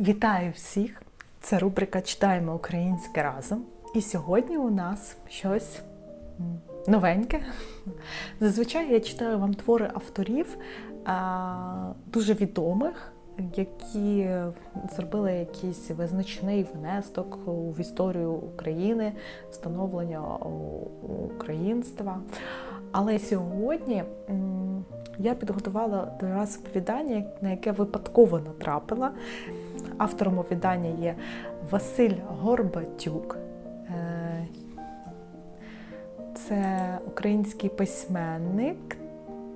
Вітаю всіх! Це рубрика Читаємо українське разом. І сьогодні у нас щось новеньке. Зазвичай я читаю вам твори авторів дуже відомих, які зробили якийсь визначний внесок в історію України, становлення у- українства. Але сьогодні я підготувала для вас оповідання, на яке випадково натрапила. Автором оповідання є Василь Горбатюк. Е, Це український письменник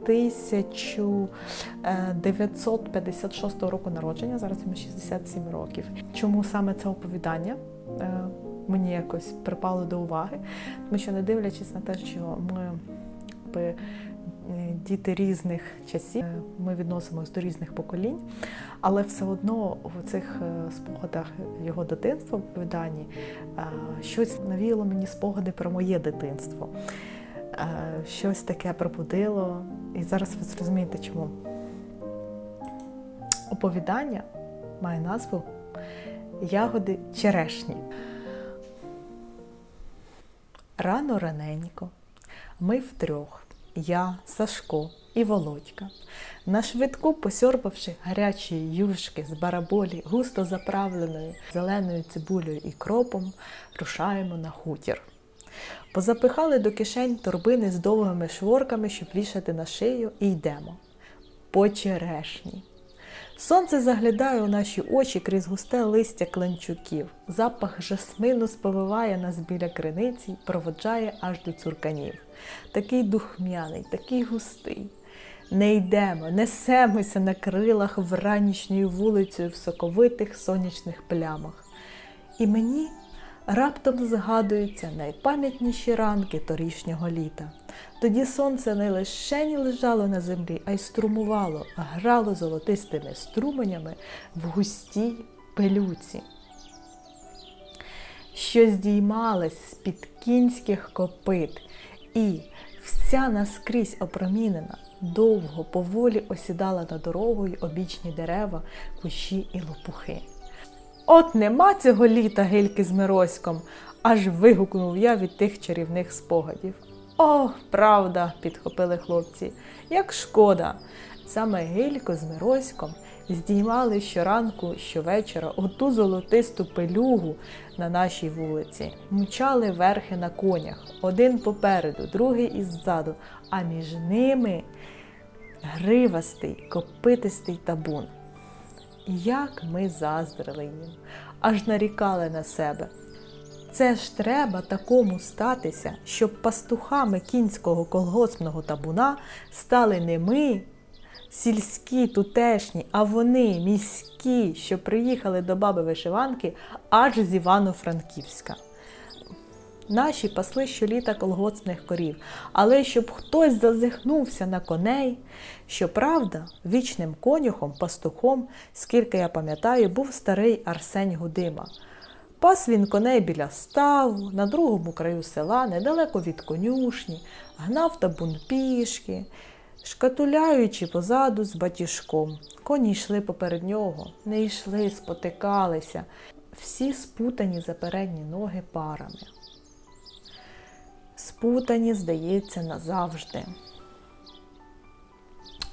1956 року народження, зараз йому 67 років. Чому саме це оповідання? е, Мені якось припало до уваги, тому що не дивлячись на те, що ми е, діти різних часів, е, ми відносимось до різних поколінь, але все одно в цих е, спогадах його дитинства в е, щось навіяло мені спогади про моє дитинство. Щось таке пробудило. І зараз ви зрозумієте, чому. Оповідання має назву Ягоди черешні. Рано раненько ми втрьох, я, Сашко і Володька, на швидку посьорбавши гарячі юшки з бараболі, густо заправленою зеленою цибулею і кропом, рушаємо на хутір. Позапихали до кишень торбини з довгими шворками, щоб вішати на шию, і йдемо. По черешні. Сонце заглядає у наші очі крізь густе листя кленчуків. Запах жасмину сповиває нас біля криниці, проводжає аж до цурканів. Такий духмяний, такий густий. Не йдемо, несемося на крилах вранішньою вулицею в соковитих сонячних плямах. І мені раптом згадуються найпам'ятніші ранки торішнього літа. Тоді сонце не лише не лежало на землі, а й струмувало, грало золотистими струменями в густій пилюці, що здіймалась з-під кінських копит, і вся наскрізь опромінена, довго, поволі осідала на дорогу й обічні дерева, кущі і лопухи. От нема цього літа гильки з Мироськом, аж вигукнув я від тих чарівних спогадів. О, правда, підхопили хлопці, як шкода. Саме гилько з Мироськом здіймали щоранку, щовечора оту золотисту пилюгу на нашій вулиці, мчали верхи на конях, один попереду, другий іззаду, а між ними гривастий, копитистий табун. Як ми заздрили їм, аж нарікали на себе. Це ж треба такому статися, щоб пастухами кінського колгоспного табуна стали не ми, сільські, тутешні, а вони, міські, що приїхали до баби вишиванки аж з Івано-Франківська. Наші пасли щоліта колгоспних корів, але щоб хтось зазихнувся на коней. Щоправда, вічним конюхом, пастухом, скільки я пам'ятаю, був старий Арсень Гудима. Пас він коней біля ставу, на другому краю села, недалеко від конюшні, гнав табун пішки, шкатуляючи позаду з батіжком. Коні йшли поперед нього, не йшли, спотикалися, всі спутані за передні ноги парами спутані, здається, назавжди.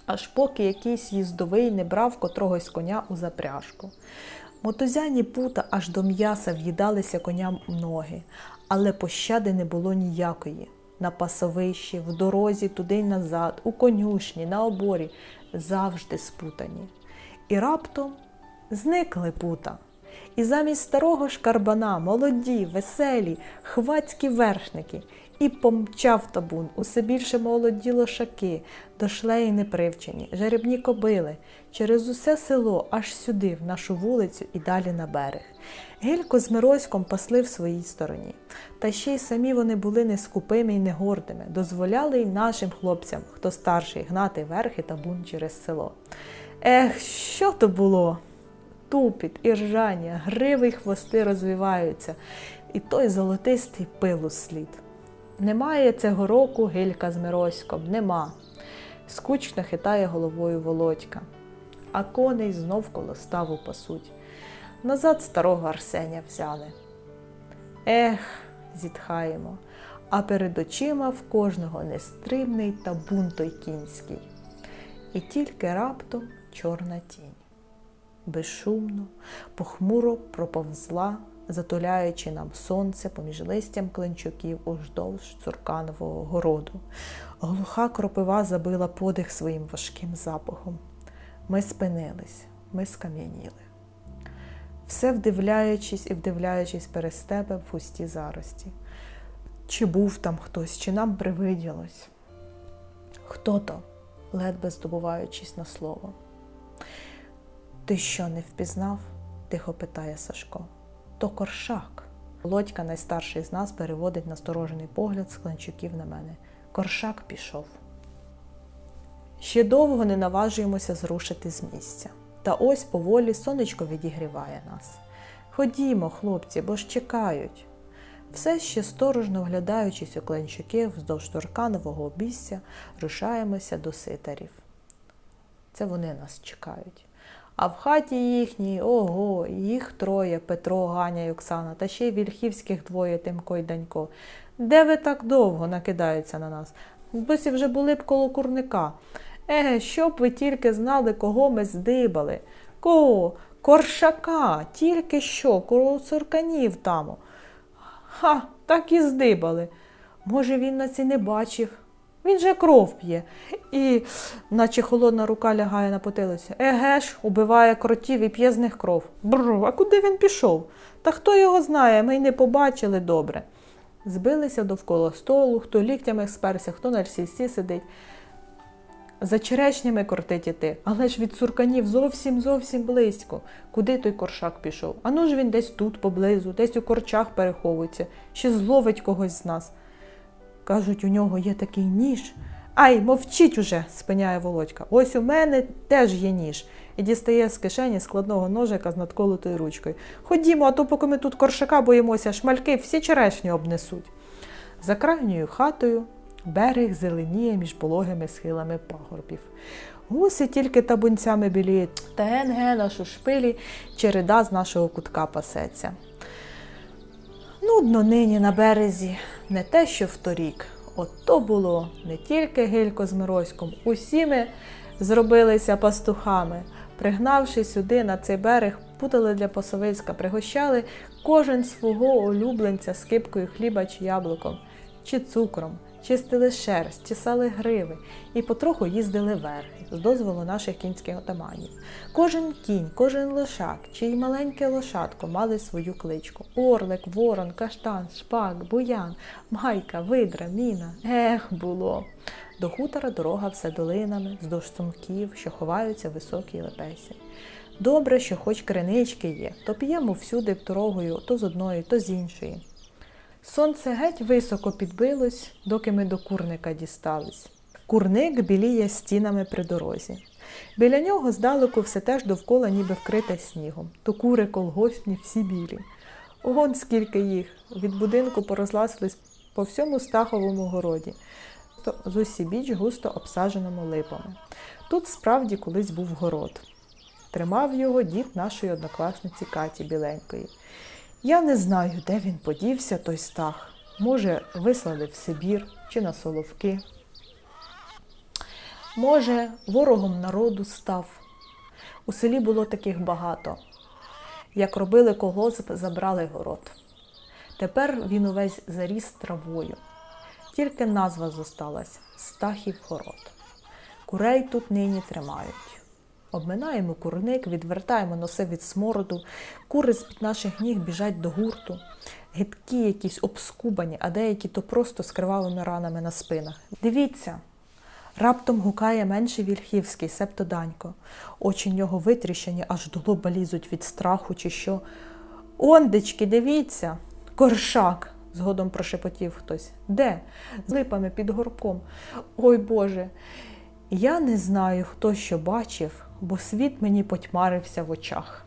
Аж поки якийсь їздовий не брав котрогось коня у запряжку. Мотузяні пута аж до м'яса в'їдалися коням у ноги, але пощади не було ніякої. На пасовищі, в дорозі туди й назад, у конюшні, на оборі завжди спутані. І раптом зникли пута. І замість старого шкарбана молоді, веселі, хвацькі вершники, і помчав табун, усе більше молоді лошаки, дошлеї непривчені, жеребні кобили, через усе село аж сюди, в нашу вулицю і далі на берег. Гелько з Мироськом пасли в своїй стороні. Та ще й самі вони були не скупими й не гордими, дозволяли й нашим хлопцям, хто старший, гнати верхи табун через село. Ех, що то було? Тупіт і ржання, гриви й хвости розвиваються, і той золотистий пилу слід. Немає цього року гилька з Мироськом, нема. Скучно хитає головою володька, а коней знов коло ставу пасуть. назад старого Арсеня взяли. Ех, зітхаємо, а перед очима в кожного нестримний табун той кінський. І тільки раптом чорна тінь. Безшумно, похмуро проповзла, затуляючи нам сонце поміж листям клинчуків уздовж цурканового городу. Глуха кропива забила подих своїм важким запахом. Ми спинились, ми скам'яніли. Все вдивляючись і вдивляючись перед тебе в густі зарості. Чи був там хтось, чи нам привиділось? Хто то? ледве здобуваючись на слово. Ти що не впізнав? тихо питає Сашко. То коршак. Володька, найстарший з нас, переводить насторожений погляд з кланчуків на мене. Коршак пішов. Ще довго не наважуємося зрушити з місця. Та ось поволі сонечко відігріває нас. Ходімо, хлопці, бо ж чекають. Все ще сторожно вглядаючись у кленчуки вздовж турканового обіця, рушаємося до ситарів. Це вони нас чекають. А в хаті їхній, ого, їх троє Петро, Ганя і Оксана, та ще й вільхівських двоє Тимко й Данько. Де ви так довго накидаються на нас? Досі вже були б коло курника. Еге, щоб ви тільки знали, кого ми здибали. Кого? Коршака, тільки що, коло цурканів там. Ха, так і здибали. Може, він нас і не бачив. Він же кров п'є. І, наче холодна рука лягає на потилицю. Еге ж, убиває кротів і п'є з них кров. Бррр, а куди він пішов? Та хто його знає, ми й не побачили добре. Збилися довкола столу, хто ліктями сперся, хто на сільці сидить. За черешнями кортить іти, але ж від цурканів зовсім зовсім близько. Куди той коршак пішов? Ану ж він десь тут, поблизу, десь у корчах переховується, ще зловить когось з нас. Кажуть, у нього є такий ніж. Ай, мовчіть уже, спиняє Володька. Ось у мене теж є ніж. І дістає з кишені складного ножика з надколотою ручкою. Ходімо, а то поки ми тут коршака боїмося, шмальки всі черешні обнесуть. За крайньою хатою берег зеленіє між пологими схилами пагорбів. Гуси тільки табунцями біліють, та ген-ген у шпилі череда з нашого кутка пасеться. Нудно нині на березі, не те, що вторік. От то було не тільки Гилько з Мироськом, усі ми зробилися пастухами. Пригнавши сюди на цей берег, путали для Посовицька, пригощали кожен свого улюбленця скипкою хліба чи яблуком, чи цукром, чистили шерсть, чесали гриви і потроху їздили верхи з дозволу наших кінських отаманів. Кожен кінь, кожен лошак, чи й маленьке лошадко мали свою кличку: Орлик, Ворон, Каштан, Шпак, Буян, Майка, Видра, Міна. Ех, було. До хутора дорога все долинами, вздовж сумків, що ховаються в високій лепесі. Добре, що хоч кринички є, то п'ємо всюди дорогою то з одної, то з іншої. Сонце геть високо підбилось, доки ми до курника дістались. Курник біліє стінами при дорозі. Біля нього здалеку все теж довкола ніби вкрите снігом, то кури колгоспні всі білі. Огон скільки їх, від будинку порозласились по всьому стаховому городі, з усібіч густо обсадженому липами. Тут справді колись був город. Тримав його дід нашої однокласниці Каті Біленької. Я не знаю, де він подівся, той стах. Може, вислали в Сибір чи на Соловки. Може, ворогом народу став. У селі було таких багато. Як робили колгосп, забрали город. Тепер він увесь заріс травою. Тільки назва зосталась Стахів город. Курей тут нині тримають. Обминаємо курник, відвертаємо носи від смороду, кури з-під наших ніг біжать до гурту, гидкі якісь обскубані, а деякі то просто з кривавими ранами на спинах. Дивіться, раптом гукає менший вільхівський, септо Данько. Очі нього витріщені, аж до лоба лізуть від страху чи що. Ондечки, дивіться, коршак, згодом прошепотів хтось. Де? З липами під горбком. Ой Боже. Я не знаю, хто що бачив, бо світ мені потьмарився в очах.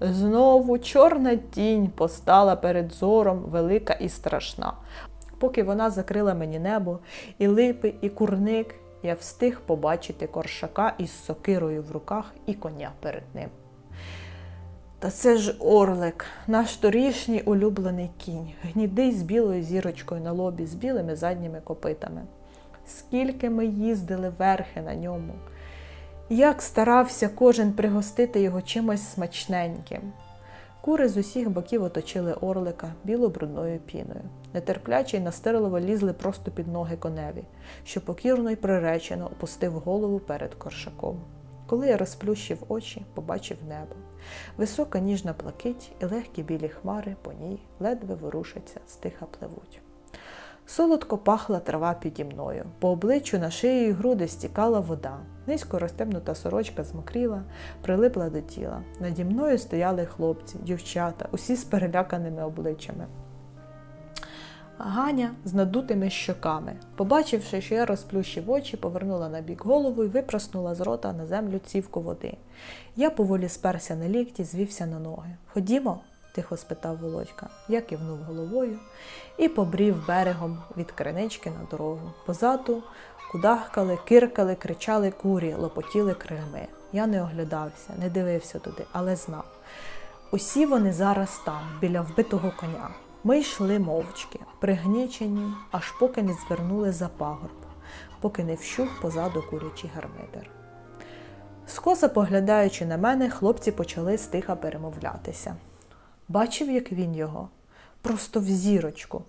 Знову чорна тінь постала перед зором велика і страшна. Поки вона закрила мені небо, і липи, і курник, я встиг побачити коршака із сокирою в руках і коня перед ним. Та це ж Орлик, наш торішній улюблений кінь, гнідий з білою зірочкою на лобі, з білими задніми копитами. Скільки ми їздили верхи на ньому, як старався кожен пригостити його чимось смачненьким. Кури з усіх боків оточили орлика біло-брудною піною. Нетерпляче й настирливо лізли просто під ноги коневі, що покірно й приречено опустив голову перед коршаком. Коли я розплющив очі, побачив небо. Висока ніжна блакить і легкі білі хмари по ній ледве ворушаться, стиха пливуть. Солодко пахла трава піді мною. По обличчю на шиї й груди стікала вода. Низько розтемнута сорочка змокріла, прилипла до тіла. Наді мною стояли хлопці, дівчата, усі з переляканими обличчями. Ганя з надутими щоками. Побачивши, що я розплющив очі, повернула на бік голову і випраснула з рота на землю цівку води. Я поволі сперся на лікті, звівся на ноги. Ходімо? Тихо спитав Володька. Я кивнув головою і побрів берегом від кринички на дорогу. Позаду кудахкали, киркали, кричали курі, лопотіли крильми. Я не оглядався, не дивився туди, але знав. Усі вони зараз там, біля вбитого коня. Ми йшли мовчки, пригнічені, аж поки не звернули за пагорб, поки не вщух позаду курячий гармидер. Скоса поглядаючи на мене, хлопці почали стиха перемовлятися. Бачив, як він його? Просто в зірочку.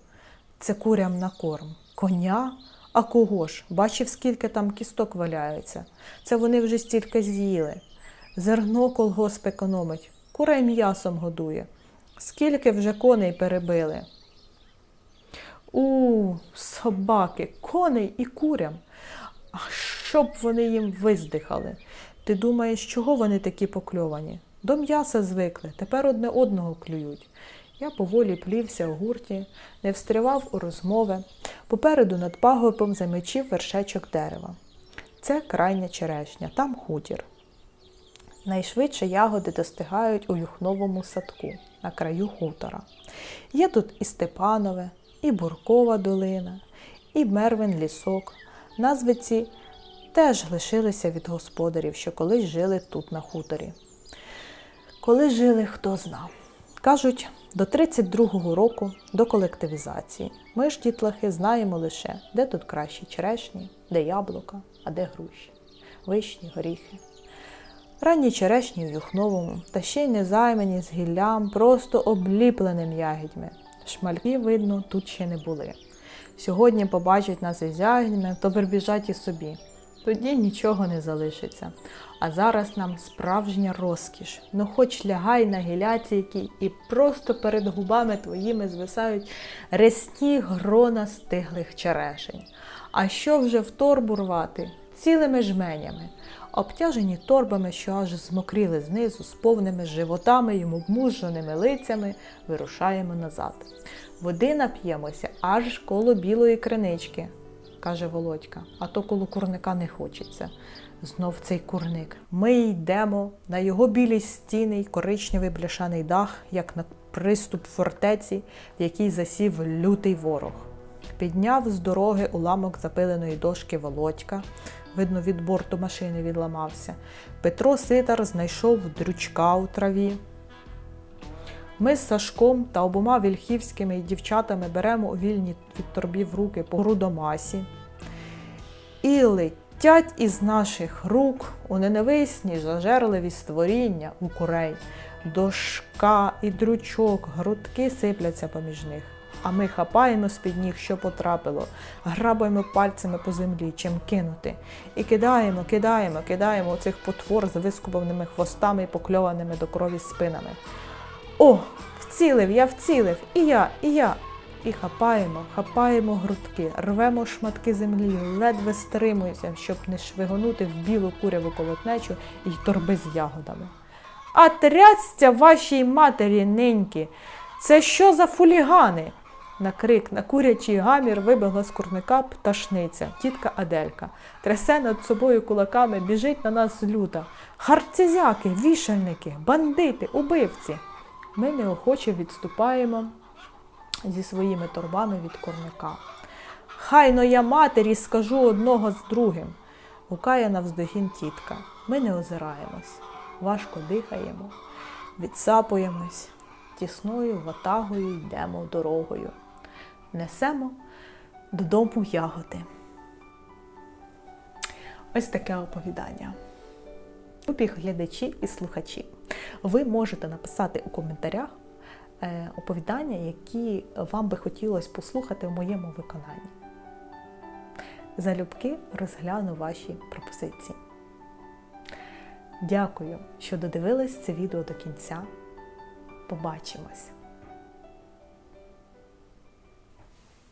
Це курям на корм. Коня? А кого ж? Бачив, скільки там кісток валяються. Це вони вже стільки з'їли. Зерно колгосп економить, курей м'ясом годує. Скільки вже коней перебили? У, собаки, коней і курям. А щоб вони їм виздихали. Ти думаєш, чого вони такі покльовані? До м'яса звикли, тепер одне одного клюють. Я поволі плівся у гурті, не встривав у розмови. Попереду над пагорбом замечив вершечок дерева. Це крайня черешня, там хутір. Найшвидше ягоди достигають у юхновому садку на краю хутора. Є тут і Степанове, і Буркова долина, і Мервин лісок. Назви ці теж лишилися від господарів, що колись жили тут на хуторі. Коли жили, хто знав. Кажуть, до 32-го року, до колективізації, ми ж, дітлахи, знаємо лише, де тут кращі черешні, де яблука, а де груші, вишні, горіхи. Ранні черешні в Юхновому, та ще й незаймані з гіллям, просто обліпленим ягідьми. Шмальків, видно, тут ще не були. Сьогодні побачать нас із ягідьми, то прибіжать і собі. Тоді нічого не залишиться. А зараз нам справжня розкіш. Ну хоч лягай на гіляці і просто перед губами твоїми звисають ресні грона стиглих черешень. А що вже в торбу рвати? Цілими жменями, обтяжені торбами, що аж змокріли знизу, з повними животами й обмуженими лицями, вирушаємо назад. Води нап'ємося аж коло білої кринички, каже Володька, а то коло курника не хочеться. Знов цей курник. Ми йдемо на його білі стіни й коричневий бляшаний дах, як на приступ фортеці, в якій засів лютий ворог. Підняв з дороги уламок запиленої дошки Володька. Видно, від борту машини відламався. Петро Ситар знайшов дрючка у траві. Ми з Сашком та обома вільхівськими дівчатами беремо у вільні від торбів руки по грудомасі. І летять із наших рук у ненависні зажерливі створіння у курей. Дошка і дрючок, грудки сипляться поміж них. А ми хапаємо з-під ніг, що потрапило, грабаємо пальцями по землі, чим кинути. І кидаємо, кидаємо, кидаємо цих потвор з вискубаними хвостами і покльованими до крові спинами. О, вцілив, я вцілив, і я, і я. І хапаємо, хапаємо грудки, рвемо шматки землі, ледве стримуємося, щоб не швигонути в білу куряву колотнечу і торби з ягодами. А трясця вашій матері неньки! Це що за фулігани? На крик, на курячий гамір вибігла з курника пташниця, тітка Аделька. Трясе над собою кулаками, біжить на нас люта. Харцезяки, вішальники, бандити, убивці. Ми неохоче відступаємо зі своїми торбами від курника. Хайно я матері скажу одного з другим, гукає навздогін тітка. Ми не озираємось, важко дихаємо. відсапуємось, тісною ватагою йдемо дорогою. Несемо додому ягоди. Ось таке оповідання. Любі глядачі і слухачі, ви можете написати у коментарях е, оповідання, які вам би хотілося послухати в моєму виконанні. Залюбки розгляну ваші пропозиції. Дякую, що додивились це відео до кінця. Побачимось!